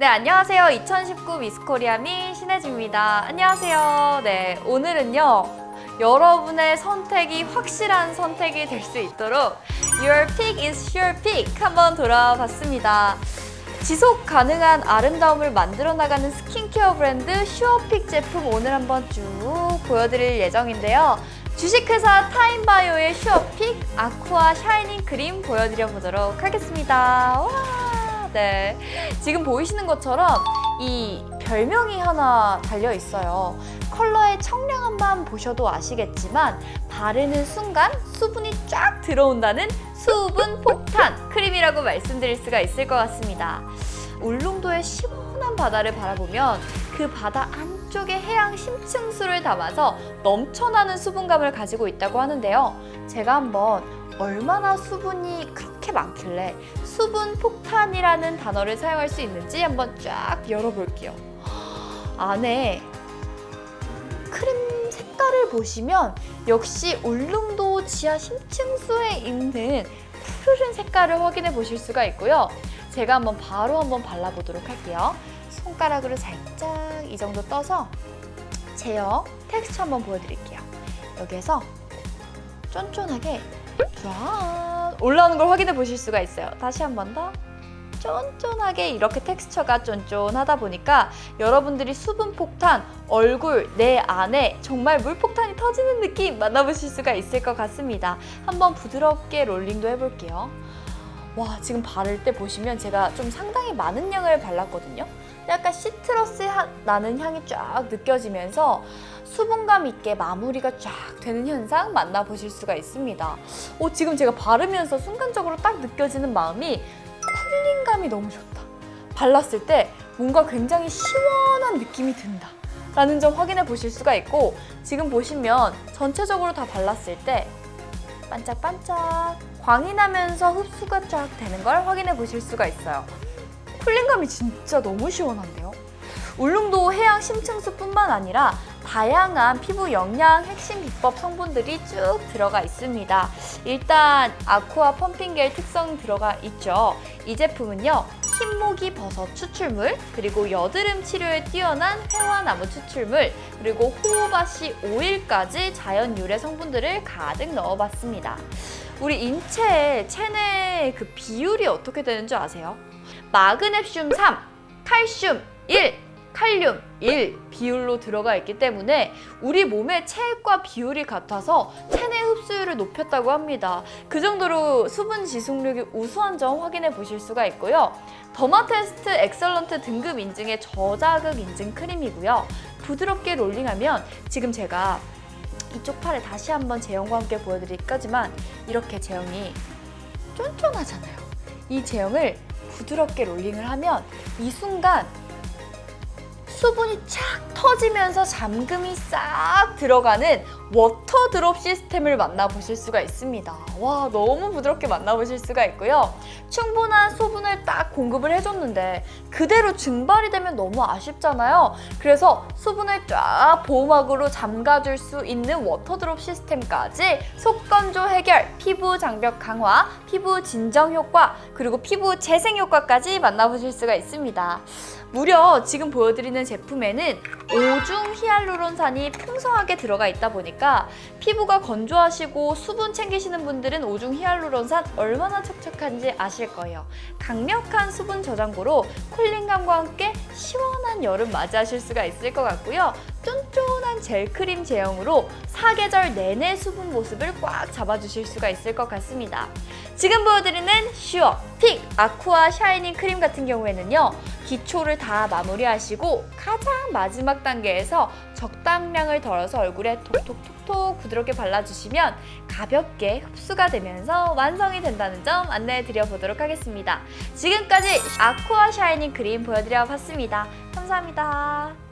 네, 안녕하세요. 2019 미스코리아 미 신혜지입니다. 안녕하세요. 네, 오늘은요. 여러분의 선택이 확실한 선택이 될 수 있도록 Your pick is your pick 한번 돌아봤습니다. 지속 가능한 아름다움을 만들어 나가는 스킨케어 브랜드 슈어픽 제품 오늘 한번 쭉 보여드릴 예정인데요. 주식회사 타임바이오의 슈어픽 아쿠아 샤이닝 크림 보여드려 보도록 하겠습니다. 와, 네. 지금 보이시는 것처럼 이 별명이 하나 달려 있어요. 컬러의 청량함만 보셔도 아시겠지만 바르는 순간 수분이 쫙 들어온다는 수분 폭탄 크림이라고 말씀드릴 수가 있을 것 같습니다. 울릉도의 시원한 바다를 바라보면 그 바다 안쪽에 해양 심층수를 담아서 넘쳐나는 수분감을 가지고 있다고 하는데요. 제가 한번 얼마나 수분이 그렇게 많길래 수분 폭탄이라는 단어를 사용할 수 있는지 한번 쫙 열어볼게요. 안에 크림 색깔을 보시면 역시 울릉도 지하 심층수에 있는 푸르른 색깔을 확인해 보실 수가 있고요. 제가 한번 바로 한번 발라보도록 할게요. 손가락으로 살짝 이 정도 떠서 제형 텍스처 한번 보여드릴게요. 여기에서 쫀쫀하게 쫙 올라오는 걸 확인해 보실 수가 있어요. 다시 한 번 더. 쫀쫀하게 이렇게 텍스처가 쫀쫀하다 보니까 여러분들이 수분 폭탄, 얼굴, 내 안에 정말 물 폭탄이 터지는 느낌 만나보실 수가 있을 것 같습니다. 한번 부드럽게 롤링도 해볼게요. 와, 지금 바를 때 보시면 제가 좀 상당히 많은 양을 발랐거든요. 약간 시트러스 하- 나는 향이 쫙 느껴지면서 수분감 있게 마무리가 쫙 되는 현상 만나보실 수가 있습니다. 오, 지금 제가 바르면서 순간적으로 딱 느껴지는 마음이 쿨링감이 너무 좋다. 발랐을 때 뭔가 굉장히 시원한 느낌이 든다. 라는 점 확인해 보실 수가 있고 지금 보시면 전체적으로 다 발랐을 때 반짝반짝 광이 나면서 흡수가 쫙 되는 걸 확인해 보실 수가 있어요. 쿨링감이 진짜 너무 시원한데요. 울릉도 해 양 심층수뿐만 아니라 다양한 피부 영양 핵심 비법 성분들이 쭉 들어가 있습니다. 일단 아쿠아 펌핑겔 특성 들어가 있죠. 이 제품은요. 흰모기 버섯 추출물, 그리고 여드름 치료에 뛰어난 회화나무 추출물, 그리고 호우바시 오일까지 자연 유래 성분들을 가득 넣어봤습니다. 우리 인체의 체내 그 비율이 어떻게 되는 줄 아세요? 마그네슘 3, 칼슘 1, 칼륨 1 비율로 들어가 있기 때문에 우리 몸의 체액과 비율이 같아서 체내 흡수율을 높였다고 합니다. 그 정도로 수분 지속력이 우수한 점 확인해 보실 수가 있고요. 더마테스트 엑설런트 등급 인증의 저자극 인증 크림이고요. 부드럽게 롤링하면 지금 제가 이쪽 팔에 다시 한번 제형과 함께 보여드릴 거지만 이렇게 제형이 쫀쫀하잖아요. 이 제형을 부드럽게 롤링을 하면 이 순간 수분이 쫙 터지면서 잠금이 싹 들어가는 워터 드롭 시스템을 만나보실 수가 있습니다. 와, 너무 부드럽게 만나보실 수가 있고요. 충분한 수분을 딱 공급을 해줬는데 그대로 증발이 되면 너무 아쉽잖아요. 그래서 수분을 쫙 보호막으로 잠가줄 수 있는 워터 드롭 시스템까지 속건조 해결, 피부 장벽 강화, 피부 진정 효과, 그리고 피부 재생 효과까지 만나보실 수가 있습니다. 무려 지금 보여드리는 제품에는 오중 히알루론산이 풍성하게 들어가 있다 보니까 피부가 건조하시고 수분 챙기시는 분들은 오중 히알루론산 얼마나 촉촉한지 아실 거예요. 강력한 수분 저장고로 쿨링감과 함께 시원한 여름 맞이하실 수가 있을 것 같고요. 쫀쫀한 젤크림 제형으로 사계절 내내 수분 모습을 꽉 잡아주실 수가 있을 것 같습니다. 지금 보여드리는 슈어 픽 아쿠아 샤이닝 크림 같은 경우에는요. 기초를 다 마무리하시고 가장 마지막 단계에서 적당량을 덜어서 얼굴에 톡톡톡톡 부드럽게 발라주시면 가볍게 흡수가 되면서 완성이 된다는 점 안내해 드려 보도록 하겠습니다. 지금까지 아쿠아 샤이닝 크림 보여드려 봤습니다. 감사합니다.